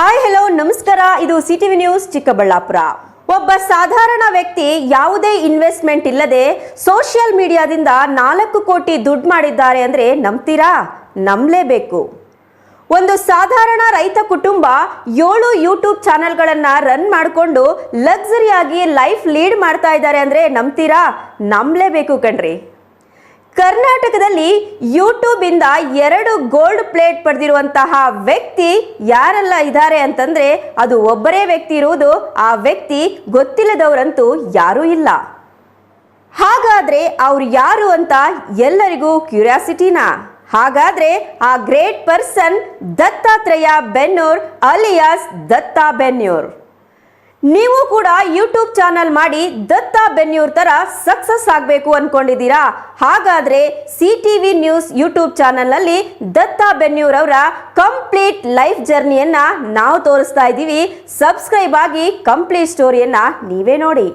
Hi hello ನಮಸ್ಕಾರ. ಇದು CTV news Chikkaballapur. ಒಬ್ಬ ಸಾಧಾರಣ ವ್ಯಕ್ತಿ ಯಾವುದೇ ಇನ್ವೆಸ್ಟ್ಮೆಂಟ್ ಇಲ್ಲದೆ ಸೋಷಿಯಲ್ ಮೀಡಿಯಾದಿಂದ ನಾಲ್ಕು ಕೋಟಿ ದುಡ್ಡು ಮಾಡಿದ್ದಾರೆ ಅಂದ್ರೆ ನಂಬ್ತೀರಾ? ನಂಬಲೇಬೇಕು. ಒಂದು ಸಾಧಾರಣ ರೈತ ಕುಟುಂಬ ಏಳು ಯೂಟ್ಯೂಬ್ ಚಾನೆಲ್ಗಳನ್ನ ರನ್ ಮಾಡಿಕೊಂಡು ಲಕ್ಸರಿಯಾಗಿ ಲೈಫ್ ಲೀಡ್ ಮಾಡ್ತಾ ಇದ್ದಾರೆ ಅಂದ್ರೆ ನಂಬ್ತೀರಾ? ನಂಬಲೇಬೇಕು ಕಣ್ರಿ. ಕರ್ನಾಟಕದಲ್ಲಿ ಯೂಟ್ಯೂಬ್ ಇಂದ ಎರಡು ಗೋಲ್ಡ್ ಪ್ಲೇಟ್ ಪಡೆದಿರುವಂತಹ ವ್ಯಕ್ತಿ ಯಾರೆಲ್ಲ ಇದ್ದಾರೆ ಅಂತಂದ್ರೆ ಅದು ಒಬ್ಬರೇ ವ್ಯಕ್ತಿ ಇರುವುದು, ಆ ವ್ಯಕ್ತಿ ಗೊತ್ತಿಲ್ಲದವರಂತೂ ಯಾರೂ ಇಲ್ಲ. ಹಾಗಾದ್ರೆ ಅವ್ರು ಯಾರು ಅಂತ ಎಲ್ಲರಿಗೂ ಕ್ಯೂರಿಯಾಸಿಟಿನಾ? ಹಾಗಾದ್ರೆ ಆ great person Dattatreya Bennur alias Datta Bennur ನೀವು ಕೂಡ ಯೂಟ್ಯೂಬ್ ಚಾನಲ್ ಮಾಡಿ ದತ್ತ ಬೆನ್ಯೂರ್ ತರ ಸಕ್ಸಸ್ ಆಗಬೇಕು ಅನ್ಕೊಂಡಿದ್ದೀರಾ? ಹಾಗಾದ್ರೆ C T V news YouTube ಚಾನಲ್ನಲ್ಲಿ ದತ್ತ ಬೆನ್ಯೂರ್ ಅವರ ಕಂಪ್ಲೀಟ್ ಲೈಫ್ ಜರ್ನಿಯನ್ನ ನಾವು ತೋರಿಸ್ತಾ ಇದ್ದೀವಿ. ಸಬ್ಸ್ಕ್ರೈಬ್ ಆಗಿ ಕಂಪ್ಲೀಟ್ ಸ್ಟೋರಿಯನ್ನ ನೀವೇ ನೋಡಿ.